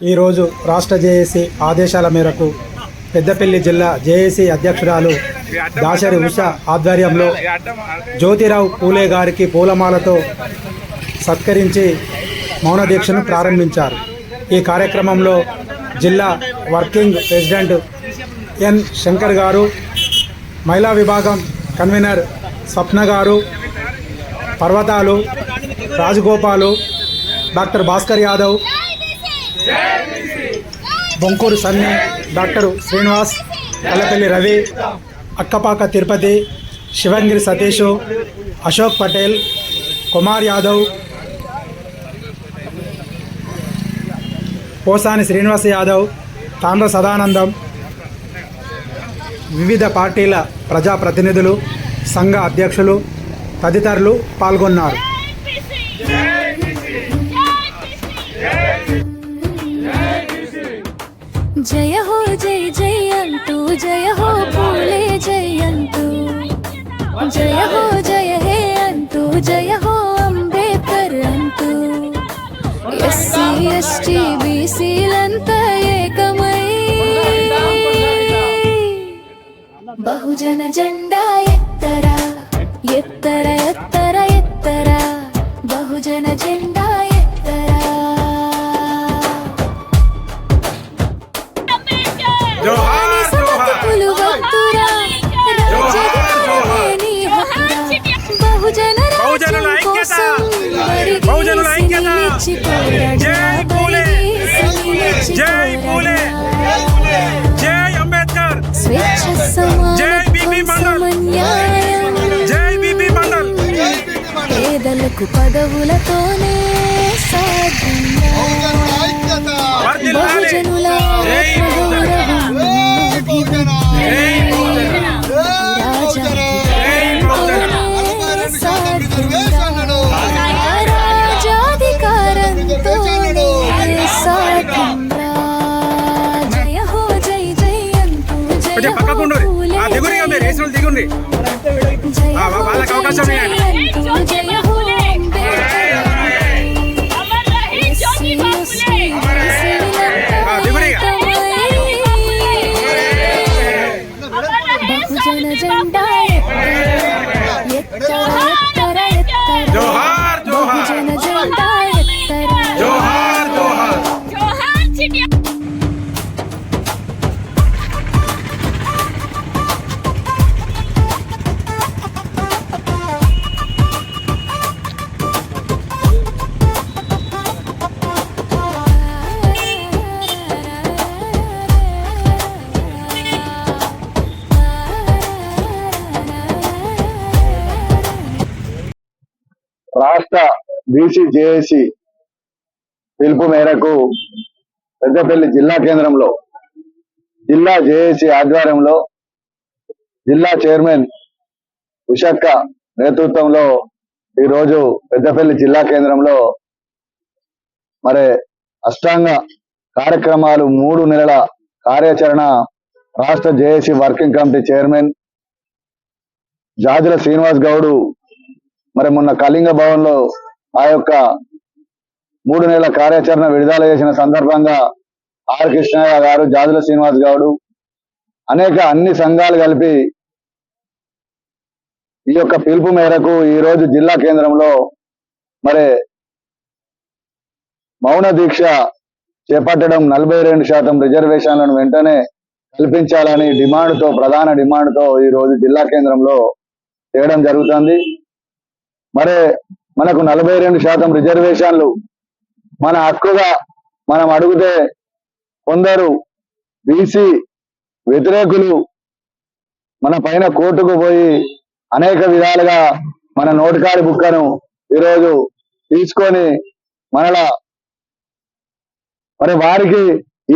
ఈరోజు రాష్ట్ర జేఏసీ ఆదేశాల మేరకు పెద్దపల్లి జిల్లా జేఏసీ అధ్యక్షురాలు దాసరి ఉష ఆధ్వర్యంలో జ్యోతిరావు పూలే గారికి పూలమాలతో సత్కరించి మౌనదీక్షను ప్రారంభించారు. ఈ కార్యక్రమంలో జిల్లా వర్కింగ్ ప్రెసిడెంట్ ఎన్ శంకర్ గారు మహిళా విభాగం కన్వీనర్ స్వప్న గారు పర్వతాలు రాజగోపాలు డాక్టర్ భాస్కర్ యాదవ్ బొంకూరు సన్ని డాక్టర్ శ్రీనివాస్ కల్లపల్లి రవి అక్కపాక తిరుపతి శివంగిరి సతీష్ అశోక్ పటేల్ కుమార్ యాదవ్ పోసాని శ్రీనివాస్ యాదవ్ తాండ్ర సదానందం వివిధ పార్టీల ప్రజాప్రతినిధులు సంఘ అధ్యక్షులు తదితరులు పాల్గొన్నారు. జయ హో జై జై అంటూ జయ హో పూలే జై అంటూ జయ హో జయ హే అంటూ జయ హో అంబేద్కర్ అంటూ ఎస్సీ ఎస్టీ బీసీలంతా ఏకమై. బహుజన జెండా ఎత్తరా ఎత్తర ఎత్తర బహుజన జెండా ఎత్తరా. బహుజన బహుజనుల ఐక్యత. బహుజనుల ఐక్యత. జై బహుజన. రాజాధికారంతోనే సాధ్యంరా. జయ హో జై జై అంటూ జయ హో దిగుండి జయ వాళ్ళకి అవకాశం ఇవ్వండి. బహుజన జెండా ఎత్తర, ఎత్తర, బీసీ జేఏసీ పిలుపు మేరకు పెద్దపల్లి జిల్లా కేంద్రంలో జిల్లా జేఏసీ ఆధ్వర్యంలో జిల్లా చైర్మన్ ఉషక్క నేతృత్వంలో ఈరోజు పెద్దపల్లి జిల్లా కేంద్రంలో మరి అష్టాంగ కార్యక్రమాలు మూడు నెలల కార్యాచరణ రాష్ట్ర JAC working committee chairman Jajula Srinivas Goud మరి మొన్న కళింగ భవన్లో ఆ యొక్క మూడు నెలల కార్యాచరణ విడుదల చేసిన సందర్భంగా ఆర్ కృష్ణయ్య గారు జాజుల శ్రీనివాస్ గౌడు అనేక అన్ని సంఘాలు కలిపి ఈ యొక్క పిలుపు మేరకు ఈరోజు జిల్లా కేంద్రంలో మరి మౌన దీక్ష చేపట్టడం నలభై రెండు శాతం రిజర్వేషన్లను వెంటనే కల్పించాలని డిమాండ్తో ప్రధాన డిమాండ్తో ఈ రోజు జిల్లా కేంద్రంలో చేయడం జరుగుతుంది. మరి మనకు నలభై రెండు శాతం రిజర్వేషన్లు. మన హక్కుగా మనం అడిగితే కొందరు బీసీ వ్యతిరేకులు మన పైన కోర్టుకు పోయి అనేక విధాలుగా మన నోటికాడి బుక్కను ఈరోజు తీసుకొని మనలా మరి వారికి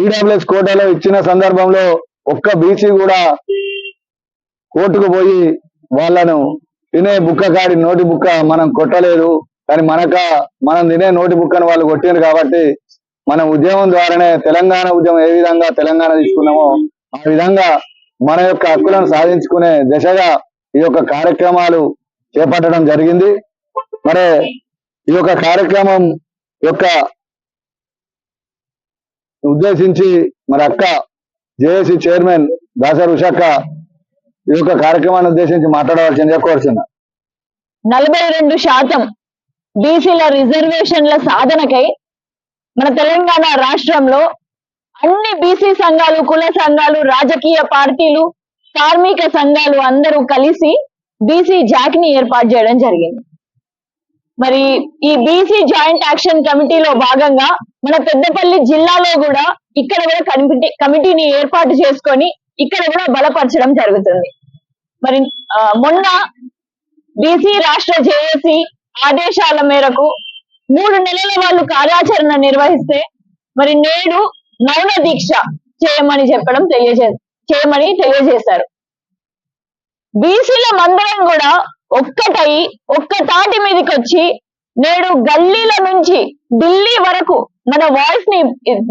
ఈడబ్ల్యూఎస్ కోటాలో ఇచ్చిన సందర్భంలో ఒక్క బీసీ కూడా కోర్టుకు పోయి వాళ్ళను తినే బుక్క కాడి నోటి బుక్క మనం కొట్టలేదు. కానీ మనక మనం తినే నోటి బుక్కను వాళ్ళు కొట్టారు కాబట్టి మన ఉద్యమం ద్వారానే తెలంగాణ ఉద్యమం ఏ విధంగా తెలంగాణ తీసుకున్నామో ఆ విధంగా మన యొక్క హక్కులను సాధించుకునే దిశగా ఈ యొక్క కార్యక్రమాలు చేపట్టడం జరిగింది. మరి ఈ యొక్క కార్యక్రమం యొక్క ఉద్దేశించి మరి అక్క జేఏసీ చైర్మన్ దాసర్ ఉషక్క ఈ యొక్క కార్యక్రమాన్ని ఉద్దేశించి మాట్లాడవలసిందిగా కోరుచున్నా. నలభై రెండు శాతం బీసీల రిజర్వేషన్ల సాధనకై మన తెలంగాణ రాష్ట్రంలో అన్ని బీసీ సంఘాలు కుల సంఘాలు రాజకీయ పార్టీలు కార్మిక సంఘాలు అందరూ కలిసి బీసీ జాక్ని ఏర్పాటు చేయడం జరిగింది. మరి ఈ బీసీ జాయింట్ యాక్షన్ కమిటీలో భాగంగా మన పెద్దపల్లి జిల్లాలో కూడా ఇక్కడ కూడా కమిటీ కమిటీని ఏర్పాటు చేసుకొని ఇక్కడ కూడా బలపరచడం జరుగుతుంది. మరి మొన్న బీసీ రాష్ట్ర జేఏసీ ఆదేశాల మేరకు మూడు నెలల వాళ్ళు కార్యాచరణ నిర్వహిస్తే మరి నేడు మౌన దీక్ష చేయమని చెప్పడం తెలియజే చేయమని తెలియజేశారు. బీసీల మందరం కూడా ఒక్కటై ఒక్క తాటి మీదకి వచ్చి నేడు గల్లీల నుంచి ఢిల్లీ వరకు మన వాయిస్ని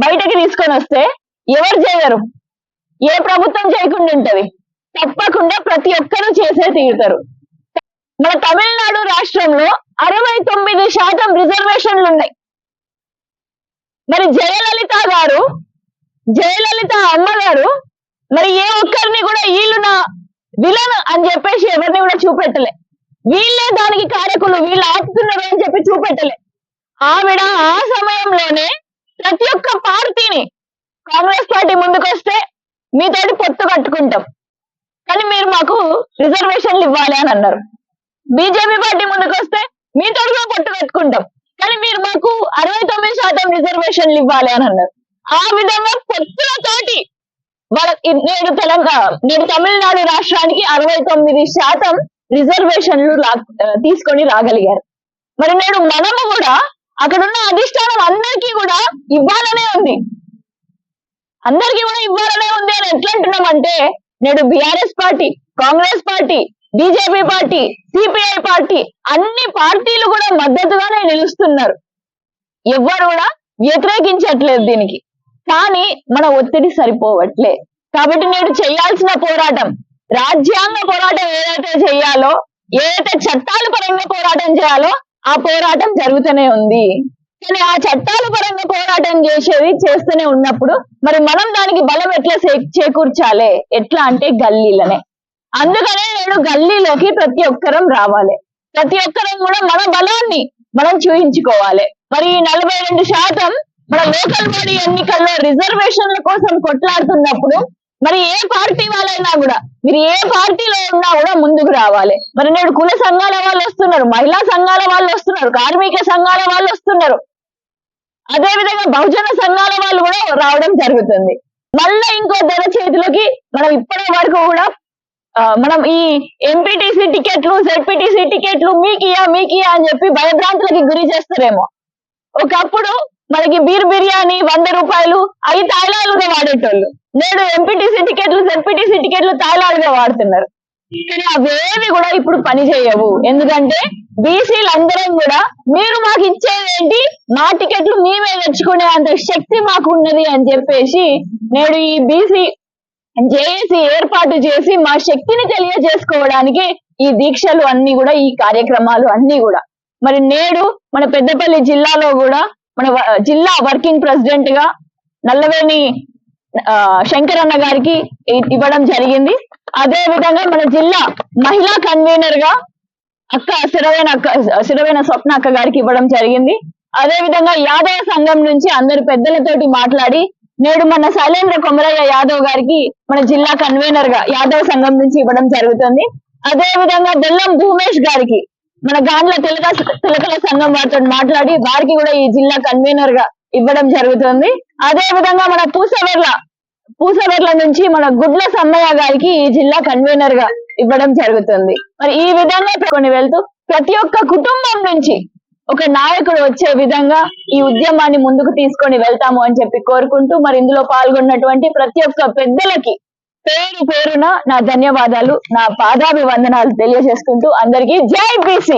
బయటకి తీసుకొని వస్తే ఎవరు చేయరు? ఏ ప్రభుత్వం చేయకుండా ఉంటది? తప్పకుండా ప్రతి ఒక్కరూ చేసే తీరుతారు మన తమిళనాడు రాష్ట్రంలో అరవై తొమ్మిది శాతం రిజర్వేషన్లు ఉన్నాయి. మరి జయలలిత గారు జయలలిత అమ్మగారు మరి ఏ ఒక్కరిని కూడా వీళ్ళు నా విలన్ అని చెప్పేసి ఎవరిని కూడా చూపెట్టలే. వీళ్ళే దానికి కారకులు వీళ్ళు ఆపుతున్నారు అని చెప్పి చూపెట్టలే. ఆవిడ ఆ సమయంలోనే ప్రతి ఒక్క పార్టీని కాంగ్రెస్ పార్టీ ముందుకొస్తే మీతోటి పొత్తు కట్టుకుంటాం. కానీ మీరు మాకు రిజర్వేషన్లు ఇవ్వాలి అని అన్నారు. బీజేపీ పార్టీ ముందుకు వస్తే మీ తోడుగా పొట్టు పెట్టుకుంటాం. కానీ మీరు మాకు అరవై తొమ్మిది శాతం రిజర్వేషన్లు ఇవ్వాలి అని అన్నారు. ఆ విధంగా పొత్తులతోటి వాళ్ళ నేడు తెలంగాణ నేడు తమిళనాడు రాష్ట్రానికి అరవై తొమ్మిది శాతం రిజర్వేషన్లు తీసుకొని రాగలిగారు. మరి నేడు మనము కూడా అక్కడ ఉన్న అధిష్టానం అందరికీ కూడా ఇవ్వాలనే ఉంది. అందరికీ కూడా ఇవ్వాలనే ఉంది అని ఎట్లా అంటున్నామంటే నేడు BRS party Congress party BJP party CPI party అన్ని పార్టీలు కూడా మద్దతుగానే నిలుస్తున్నారు. ఎవ్వరు కూడా వ్యతిరేకించట్లేదు దీనికి. కానీ మన ఒత్తిడి సరిపోవట్లే. కాబట్టి నేడు చేయాల్సిన పోరాటం రాజ్యాంగ పోరాటం ఏదైతే చేయాలో ఏదైతే చట్టాల పరంగా పోరాటం చేయాలో ఆ పోరాటం జరుగుతూనే ఉంది. కానీ ఆ చట్టాల పరంగా పోరాటం చేసేవి చేస్తూనే ఉన్నప్పుడు మరి మనం దానికి బలం ఎట్లా చేకూర్చాలి? ఎట్లా అంటే గల్లీలనే. అందుకనే నేను గల్లీలోకి ప్రతి ఒక్కరం రావాలి. ప్రతి ఒక్కరం కూడా మన బలాన్ని మనం చూయించుకోవాలి. మరి ఈ నలభై రెండు శాతం మన లోకల్ బాడీ ఎన్నికల్లో రిజర్వేషన్ల కోసం కొట్లాడుతున్నప్పుడు మరి ఏ పార్టీ వాళ్ళైనా కూడా మీరు ఏ పార్టీలో ఉన్నా కూడా ముందుకు రావాలి. మరి నేడు కుల సంఘాల వాళ్ళు వస్తున్నారు మహిళా సంఘాల వాళ్ళు వస్తున్నారు కార్మిక సంఘాల వాళ్ళు వస్తున్నారు. అదే విధంగా బహుజన సంఘాల వాళ్ళు కూడా రావడం జరుగుతుంది. మళ్ళీ ఇంకో ధర చేతిలోకి మనం ఇప్పటి వరకు కూడా మనం ఈ ఎంపీటీసీ టికెట్లు జెడ్పీటీసీ టికెట్లు మీకియా మీకియా అని చెప్పి భయభ్రాంతులకి గురి చేస్తారేమో. ఒకప్పుడు మనకి బీర్ బిర్యానీ వంద రూపాయలు ఐదు తాయిలాలుగా వాడేటోళ్ళు. నేడు ఎంపీటీసీ టికెట్లు జెడ్పీటీసీ టికెట్లు తాయిలాడుగా వాడుతున్నారు. కానీ అవేవి కూడా ఇప్పుడు పని చేయవు. ఎందుకంటే బీసీలు అందరం కూడా మీరు మాకు ఇచ్చేది మా టికెట్లు మేమే తెచ్చుకునే అంత శక్తి మాకు ఉన్నది అని చెప్పేసి నేడు ఈ బీసీ జేఏసీ ఏర్పాటు చేసి మా శక్తిని తెలియజేసుకోవడానికి ఈ దీక్షలు అన్ని కూడా ఈ కార్యక్రమాలు అన్ని కూడా. మరి నేడు మన పెద్దపల్లి జిల్లాలో కూడా మన జిల్లా వర్కింగ్ ప్రెసిడెంట్గా నల్లవేణి శంకర్ శంకరన్న గారికి ఇవ్వడం జరిగింది. అదే విధంగా మన జిల్లా మహిళా కన్వీనర్గా అక్క సిరవేణ అక్క సిరవేణ స్వప్న అక్క గారికి ఇవ్వడం జరిగింది. అదే విధంగా యాదవ సంఘం నుంచి అందరు పెద్దలతోటి మాట్లాడి నేడు మన శైలేంద్ర కొమరయ్య యాదవ్ గారికి మన జిల్లా కన్వీనర్గా యాదవ్ సంఘం నుంచి ఇవ్వడం జరుగుతుంది. అదే విధంగా దెల్లం భూమేష్ గారికి మన గాండ్ల తిలక తిలకల సంఘం వారితో మాట్లాడి వారికి కూడా ఈ జిల్లా కన్వీనర్గా ఇవ్వడం జరుగుతుంది. అదే విధంగా మన పూసవర్ల పూసవర్ల నుంచి మన గుడ్ల సమ్మయ్య గారికి ఈ జిల్లా కన్వీనర్గా ఇవ్వడం జరుగుతుంది. మరి ఈ విధంగా కొన్ని వెళ్తూ ప్రతి ఒక్క కుటుంబం నుంచి ఒక నాయకుడు వచ్చే విధంగా ఈ ఉద్యమాన్ని ముందుకు తీసుకొని వెళ్తాము అని చెప్పి కోరుకుంటూ మరి ఇందులో పాల్గొన్నటువంటి ప్రతి ఒక్క పెద్దలకి పేరు పేరున నా ధన్యవాదాలు నా పాదాభివందనాలు తెలియజేసుకుంటూ అందరికీ జై బీసీ!